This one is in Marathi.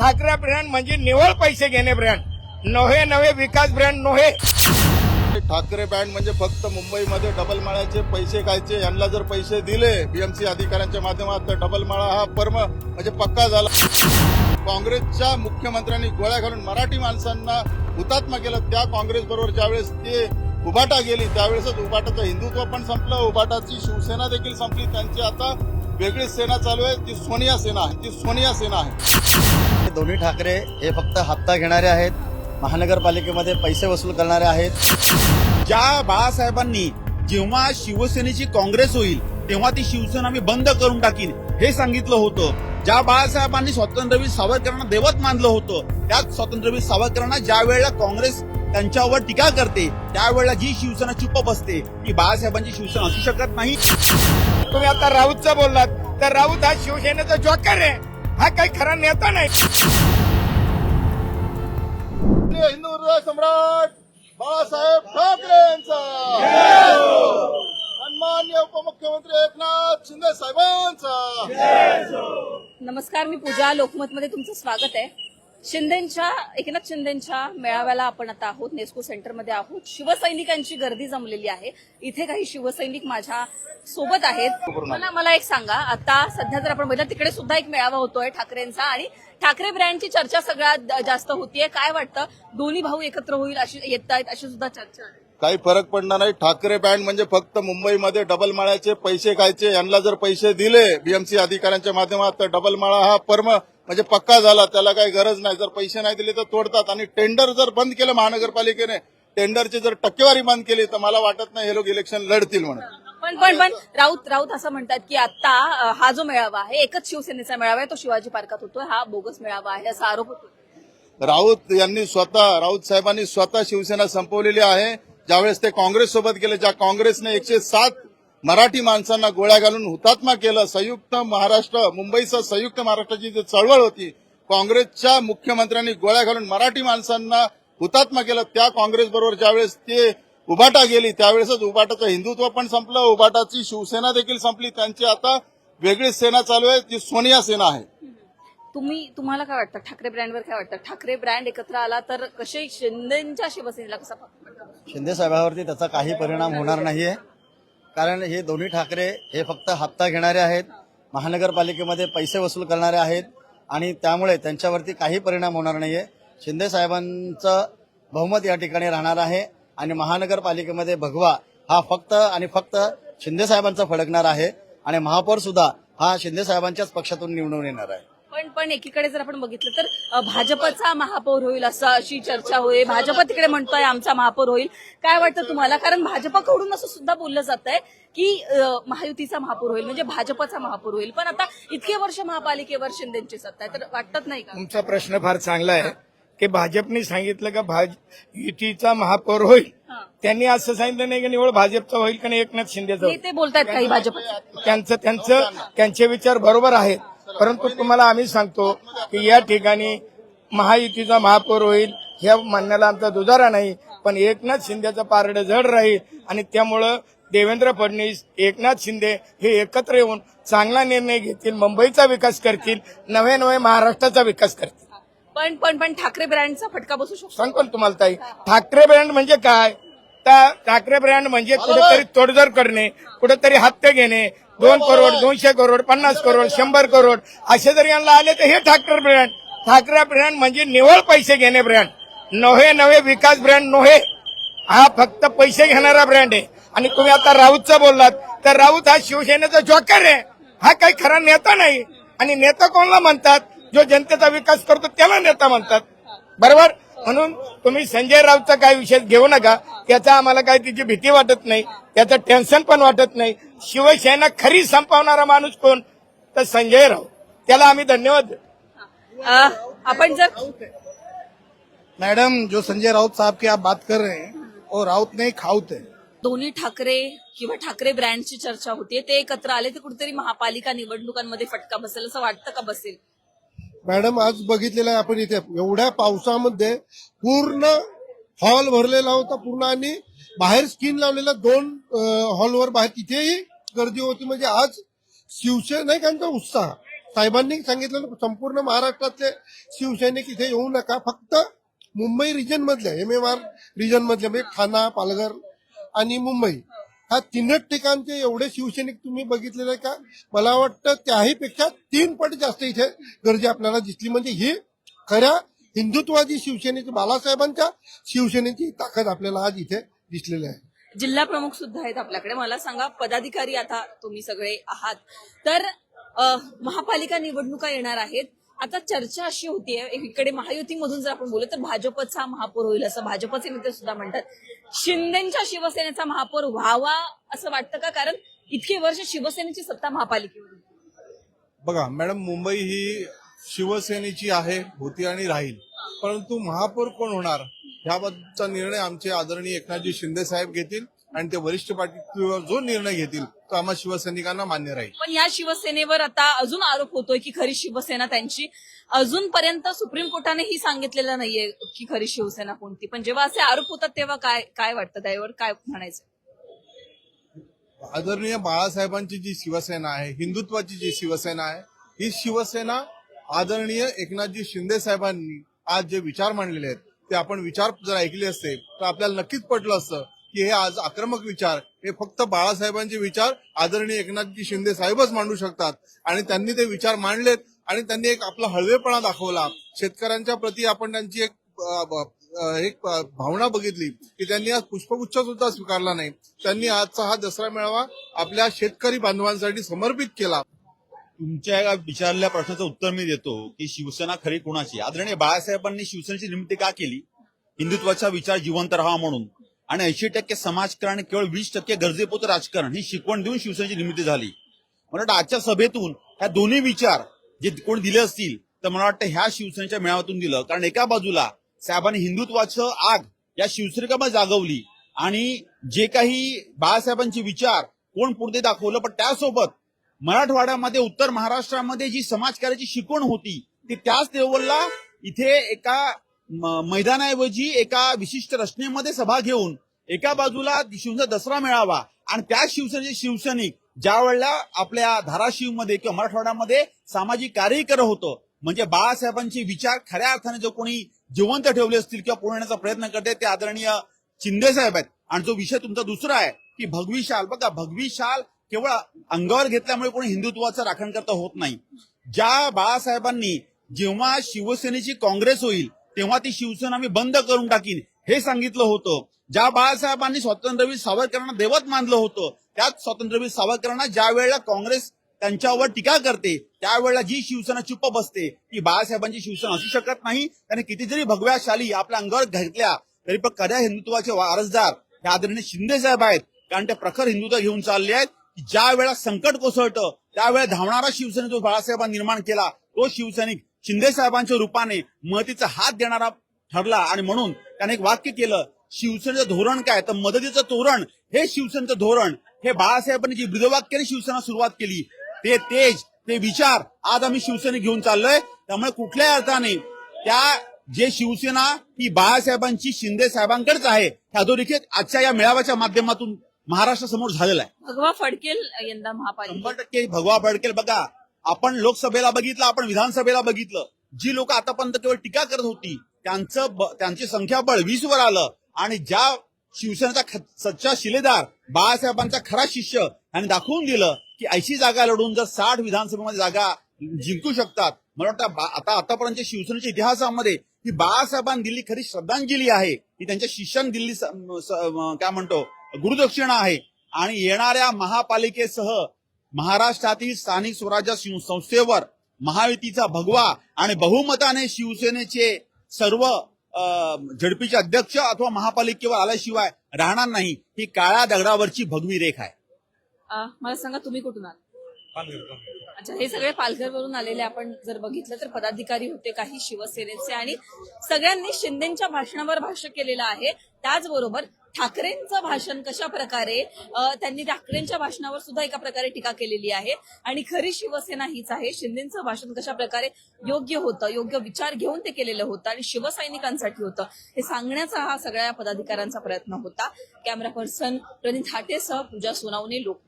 ठाकरे ब्रँड म्हणजे निवळ पैसे घेणे ब्रँड. नव्हे नवे विकास ब्रँड नव्हे. ठाकरे बँड म्हणजे फक्त मुंबईमध्ये डबल माळ्याचे पैसे खायचे. यांना जर पैसे दिले बीएमसी अधिकाऱ्यांच्या माध्यमात तर डबल माळा हा पर्म म्हणजे पक्का झाला. काँग्रेसच्या मुख्यमंत्र्यांनी गोळ्या घालून मराठी माणसांना हुतात्मा केलं. त्या काँग्रेस बरोबर ज्यावेळेस ते उभाटा गेली त्यावेळेसच उभाटाचं हिंदुत्व पण संपलं. उभाटाची शिवसेना देखील संपली. त्यांची आता वेगळी सेना चालू आहे. ती सोनिया सेना आहे. ती सोनिया सेना आहे. दोन्ही ठाकरे हे फक्त हप्ता घेणारे आहेत. महानगरपालिकेमध्ये पैसे वसूल करणारे आहेत. ज्या बाळासाहेबांनी जेव्हा शिवसेनेची काँग्रेस होईल तेव्हा ती शिवसेना मी बंद करून टाकीन हे सांगितलं होतं. ज्या बाळासाहेबांनी स्वातंत्र्यवीर सावरकरांना देवत मानलं होतं त्याच स्वातंत्र्यवीर सावरकरांना ज्या वेळेला काँग्रेस त्यांच्यावर टीका करते त्यावेळेला जी शिवसेना चुप्प बसते ती बाळासाहेबांची शिवसेना असू शकत नाही. तुम्ही आता राऊतचं बोललात तर राऊत हा शिवसेनेचा जॉकर आहे. हा काही खरा नेता नाही. हिंदू हृदय सम्राट बाळासाहेब ठाकरे यांचा. सन्मान्य उपमुख्यमंत्री एकनाथ शिंदे साहेबांचा. नमस्कार मी पूजा लोकमतमध्ये तुमचं स्वागत आहे. शिंदेच्या एकनाथ शिंदेच्या मेळाव्याला आपण आता आहोत. नेस्को सेंटरमध्ये आहोत. शिवसैनिकांची गर्दी जमलेली आहे. इथे काही शिवसैनिक माझ्या सोबत आहेत. मला मला एक सांगा. आता सध्या जर आपण बघितलं तिकडे सुद्धा एक मेळावा होतोय ठाकरेंचा आणि ठाकरे ब्रँडची चर्चा सगळ्यात जास्त होतीये. काय वाटतं? दोन्ही भाऊ एकत्र होईल अशी येत आहेत अशी सुद्धा चर्चा आहे. काही फरक पडणार नाही. ठाकरे बँड म्हणजे फक्त मुंबईमध्ये डबल माळ्याचे पैसे खायचे. यांना जर पैसे दिले बीएमसी अधिकाऱ्यांच्या माध्यमात तर डबल माळा हा परम म्हणजे पक्का झाला त्याला काही गरज नाही. जर पैसे नाही दिले तर तोडतात. आणि टेंडर जर बंद केलं महानगरपालिकेने टेंडरची जर टक्केवारी बंद केली तर मला वाटत नाही हे लोक इलेक्शन लढतील म्हणून. पण पण पण राऊत राऊत असं म्हणतात की आता हा जो मेळावा आहे एकच शिवसेनेचा मेळावा आहे तो शिवाजी पार्कात होतोय. हा बोगस मेळावा आहे असा आरोप होतो राऊत यांनी स्वतः राऊत साहेबांनी स्वतः शिवसेना संपवलेली आहे. ज्यावेळेस ते काँग्रेस सोबत गेले ज्या काँग्रेसने एकशे सात मराठी माणसांना गोळ्या घालून हुतात्मा केलं. संयुक्त महाराष्ट्र मुंबईसह संयुक्त महाराष्ट्राची जी चळवळ होती काँग्रेसच्या मुख्यमंत्र्यांनी गोळ्या घालून मराठी माणसांना हुतात्मा केलं. त्या काँग्रेस बरोबर ज्यावेळेस ते उभाटा गेली त्यावेळेसच उभाटाचं हिंदुत्व पण संपलं. उभाटाची शिवसेना देखील संपली. त्यांची आता वेगळी सेना चालू आहे ती सोनिया सेना आहे. तुम्ही तुम्हाला काय वाटतं? ठाकरे ब्रँडवर काय वाटतं? ठाकरे ब्रँड एकत्र आला तर कसे शिंदेच्या शिवसेनेला कसा शिंदे साहेबांवरती त्याचा काही परिणाम होणार नाहीये. कारण हे दोन्ही ठाकरे हे फक्त हप्ता घेणारे आहेत महानगरपालिकेमध्ये पैसे वसूल करणारे आहेत आणि त्यामुळे त्यांच्यावरती काही परिणाम होणार नाहीये. शिंदे साहेबांचं बहुमत या ठिकाणी राहणार आहे आणि महानगरपालिकेमध्ये भगवा हा फक्त आणि फक्त शिंदे साहेबांचा फडकणार आहे आणि महापौर सुद्धा हा शिंदे साहेबांच्याच पक्षातून निवडून येणार आहे. पण पण एकीकडे जर आपण बघितलं तर भाजपचा महापौर होईल असं अशी चर्चा होईल. भाजप तिकडे म्हणतोय आमचा महापौर होईल. काय वाटतं तुम्हाला? कारण भाजपकडून असं सुद्धा बोललं जात आहे की महायुतीचा महापौर होईल म्हणजे भाजपचा महापौर होईल. पण आता इतके वर्ष महापालिकेवर शिंदेची सत्ता आहे तर वाटत नाही का? तुमचा प्रश्न फार चांगला आहे की भाजपने सांगितलं का भाज युतीचा महापौर होईल. त्यांनी असं सांगितलं नाही की निवड भाजपचा होईल का नाही एकनाथ शिंदेचा. ते बोलतायत काही भाजप त्यांचं त्यांचं त्यांचे विचार बरोबर आहेत. परंतु तुम्हाला आम्ही सांगतो की या ठिकाणी महायुतीचा महापौर होईल ह्या म्हणण्याला आमचा दुजारा नाही पण एकनाथ शिंदेचं पारडं जड राहील आणि त्यामुळं देवेंद्र फडणवीस एकनाथ शिंदे हे एकत्र येऊन चांगला निर्णय घेतील मुंबईचा विकास करतील नवे नवे महाराष्ट्राचा विकास करतील. पण पण पण ठाकरे ब्रँडचा फटका बसू शकतो. सांगतो ना तुम्हाला ताई ठाकरे ब्रँड म्हणजे काय? त्या ठाकरे ब्रँड म्हणजे कुठेतरी तोडजोड करणे कुठेतरी हप्ते घेणे दोन करोड दोनशे करोड पन्नास करोड शंभर करोड असे जर यांना आले तर हे ठाकरे ब्रँड. ठाकरे ब्रँड म्हणजे निवळ पैसे घेणे ब्रँड. नव्हे नवे विकास ब्रँड नव्हे. हा फक्त पैसे घेणारा ब्रँड आहे. आणि तुम्ही आता राऊतचं बोललात तर राऊत हा शिवसेनेचा जॉकर आहे. हा काही खरा नेता नाही. आणि नेता कोणाला म्हणतात? जो जनतेचा विकास करतो त्याला नेता म्हणतात. बरोबर? म्हणून तुम्ही संजय राऊतचा काय विषय घेऊ नका. त्याचा आम्हाला काही तिची भीती वाटत नाही. त्याचं टेन्शन पण वाटत नाही. शिवसेना खरी संपवणारा माणूस कोण? तर संजय राऊत. त्याला आम्ही धन्यवाद आपण जर मैडम जो संजय राउत साहब की आप बात कर रहे हैं वो राउत नहीं खाउत है। दोन्ही ठाकरे किंवा ठाकरे ब्रँडची चर्चा होतीये. ते एकत्र आले तर कुठेतरी महापालिका निवडणुकांमध्ये फटका बसेल असं वाटतं का बसेल? मॅडम आज बघितलेलं आहे आपण इथे. एवढ्या पावसामध्ये पूर्ण हॉल भरलेला होता पूर्ण आणि बाहेर स्क्रीन लावलेला दोन हॉलवर बाहेर. तिथेही गर्दी होती. म्हणजे आज शिवसेनेकांचा उत्साह. साहेबांनी सांगितलं संपूर्ण महाराष्ट्रातले शिवसैनिक इथे येऊ नका. फक्त मुंबई रिजन मधल्या एम एम आर रिजन मधल्या म्हणजे ठाणा पालघर आणि मुंबई. ह्या तीनच ठिकाणचे एवढे शिवसैनिक तुम्ही बघितलेले का? मला वाटतं त्याही पेक्षा तीन पट जास्त इथे गर्दी आपल्याला दिसली. म्हणजे ही खऱ्या हिंदुत्वाची शिवसेनेची बालासाहेबांच्या शिवसेनेची ताकद आपल्याला आज इथे दिसलेली आहे. जिल्हा प्रमुख सुद्धा आहेत आपल्याकडे. मला सांगा पदाधिकारी आता तुम्ही सगळे आहात. तर महापालिका निवडणुका येणार आहेत. आता चर्चा अशी होतीये इकडे महायुतीमधून जर आपण बोलू तर भाजपचा महापौर होईल असं भाजपचे नेते सुद्धा म्हणतात. शिंदेच्या शिवसेनेचा महापौर व्हावा असं वाटतं का? कारण इतके वर्ष शिवसेनेची सत्ता महापालिकेवर बघा मॅडम मुंबई ही शिवसेनेची आहे होती आणि राहील. परंतु महापौर कोण होणार? ह्याबद्दलचा निर्णय आमचे आदरणीय एकनाथजी शिंदे साहेब घेतील. आणि ते वरिष्ठ पातळीवर जो निर्णय घेतील तो आम्हा शिवसैनिकांना मान्य राहील. पण या शिवसेनेवर आता अजून आरोप होतोय की खरी शिवसेना त्यांची. अजूनपर्यंत सुप्रीम कोर्टाने ही सांगितलेलं नाहीये की खरी शिवसेना कोणती. पण जेव्हा असे आरोप होतात तेव्हा काय काय वाटतं? त्यावर काय म्हणायचं? आदरणीय बाळासाहेबांची जी शिवसेना आहे हिंदुत्वाची जी शिवसेना आहे ही शिवसेना आदरणीय एकनाथजी शिंदे साहेबांनी आज जे विचार मांडलेले आहेत ते आपण विचार जर ऐकले असते तर आपल्याला नक्कीच पटलं असतं की हे आज आक्रमक विचार हे फक्त बाळासाहेबांचे विचार आदरणीय एकनाथजी शिंदे साहेबच मांडू शकतात. आणि त्यांनी ते विचार मांडलेत आणि त्यांनी एक आपला हळवेपणा दाखवला. शेतकऱ्यांच्या प्रती आपण त्यांची एक एक भावना बघितली की त्यांनी आज पुष्पगुच्छ सुद्धा स्वीकारला नाही. त्यांनी आजचा हा दसरा मेळावा आपल्या शेतकरी बांधवांसाठी समर्पित केला. तुमच्या या विचारलेल्या प्रश्नाचं उत्तर मी देतो की शिवसेना खरी कोणाची? आदरणीय बाळासाहेबांनी शिवसेनेची निर्मिती का केली? हिंदुत्वाचा विचार जिवंत राहावा म्हणून. आणि ऐंशी टक्के समाजकारण केवळ वीस टक्के गरजेपुरतं राजकारण ही शिकवण देऊन शिवसेनेची निर्मिती झाली. मला वाटतं आजच्या सभेतून ह्या दोन्ही विचार जे कोण दिले असतील तर मला वाटतं ह्या शिवसेनेच्या मेळाव्यातून दिलं. कारण एका बाजूला साहेबांनी हिंदुत्वाचं आग या शिवसेनेकामध्ये जागवली आणि जे काही बाळासाहेबांचे विचार कोण पुढे दाखवलं पण त्यासोबत मराठवाड्यामध्ये उत्तर महाराष्ट्रामध्ये जी समाजकार्याची शिकवण होती ती त्याच लेवलला इथे एका मैदानाऐवजी एका विशिष्ट रचनेमध्ये सभा घेऊन एका बाजूला शिवसेना दसरा मिळावा आणि त्या शिवसेनेचे शिवसैनिक ज्या वेळेला आपल्या धाराशिवमध्ये किंवा मराठवाड्यामध्ये सामाजिक कार्य करत होतं म्हणजे बाळासाहेबांचे विचार खऱ्या अर्थाने जो कोणी जिवंत ठेवले असतील किंवा पुरवण्याचा प्रयत्न करते ते आदरणीय शिंदे साहेब आहेत. आणि जो विषय तुमचा दुसरा आहे की भगवी शाल बघा भगवी शाल केवळ अंगावर घेतल्यामुळे कोणी हिंदुत्वाचं राखण करता होत नाही. ज्या बाळासाहेबांनी जेव्हा शिवसेनेची काँग्रेस होईल तेव्हा ती शिवसेना मी बंद करून टाकीन. हे सांगितलं होतं. ज्या बाळासाहेबांनी स्वातंत्र्यवीर सावरकरांना देवत मानलं होतं त्याच स्वातंत्र्यवीर सावरकरांना ज्या वेळेला काँग्रेस त्यांच्यावर टीका करते त्यावेळेला जी शिवसेना चुप्प बसते ती बाळासाहेबांची शिवसेना असू शकत नाही. त्याने किती जरी भगव्या शाली आपल्या अंगावर घेतल्या. तरी पण खऱ्या हिंदुत्वाचे वारसदार हे आदरणीय शिंदे साहेब आहेत. कारण ते प्रखर हिंदुत्व घेऊन चालले आहेत. ज्या वेळेला संकट कोसळतं त्यावेळेला धावणारा शिवसेना जो बाळासाहेबांनी निर्माण केला तो शिवसैनिक शिंदे साहेबांच्या रूपाने मदतीचा हात देणारा ठरला आणि म्हणून त्याने एक वाक्य केलं शिवसेनेचं धोरण काय? तर मदतीचं तोरण हे शिवसेनेचं धोरण. हे बाळासाहेबांनी जी ब्रीदवाक्याने शिवसेना सुरुवात केली ते तेज ते विचार आज आम्ही शिवसेने घेऊन चाललोय. त्यामुळे कुठल्याही अर्थाने त्या जे शिवसेना ही बाळासाहेबांची शिंदे साहेबांकडेच आहे ह्या अधोरेखित आजच्या या मेळाव्याच्या माध्यमातून महाराष्ट्रासमोर झालेला आहे. भगवा फडकेल यंदा महापालिका शंभर टक्के भगवा फडकेल. बघा आपण लोकसभेला बघितलं आपण विधानसभेला बघितलं. जी लोक आतापर्यंत केवळ टीका करत होती त्यांचं त्यांची संख्याबळ वीस वर आलं. आणि ज्या शिवसेनेचा सच्चा शिलेदार बाळासाहेबांचा खरा शिष्य यांनी दाखवून दिलं की ऐंशी जागा लढून जर साठ विधानसभेमध्ये जागा जिंकू शकतात. मला वाटतं आता आतापर्यंत शिवसेनेच्या इतिहासामध्ये ही बाळासाहेबांनी दिल्ली खरी श्रद्धांजली आहे. ही त्यांच्या शिष्यान दिल्ली काय म्हणतो गुरुदक्षिणा आहे. आणि येणाऱ्या महापालिकेसह महाराष्ट्रातील स्थानिक स्वराज्य संस्थेवर महायुतीचा भगवा आणि बहुमताने शिवसेनेचे सर्व अ, झडपीचे अध्यक्ष अथवा महापालिकेवर आल्याशिवाय राहणार नाही ही काळ्या दगडावरची भगवी रेख आहे. मला सांगा तुम्ही कुठून आहात अच्छा हे सगळे पालघरवरून आलेले आपण जर बघितलं तर पदाधिकारी होते काही शिवसेनेचे आणि सगळ्यांनी शिंदेच्या भाषणावर भाष्य केलेलं आहे. त्याचबरोबर ठाकरेंचं भाषण कशा प्रकारे त्यांनी ठाकरेंच्या भाषणावर सुद्धा एका प्रकारे टीका केलेली आहे. आणि खरी शिवसेना हीच आहे. शिंदेचं भाषण कशा प्रकारे योग्य होतं योग्य विचार घेऊन ते केलेलं होतं आणि शिवसैनिकांसाठी होतं हे सांगण्याचा हा सगळ्या पदाधिकाऱ्यांचा प्रयत्न होता. कॅमेरा पर्सन प्रणित हाटेसह पूजा सोनावणे लोक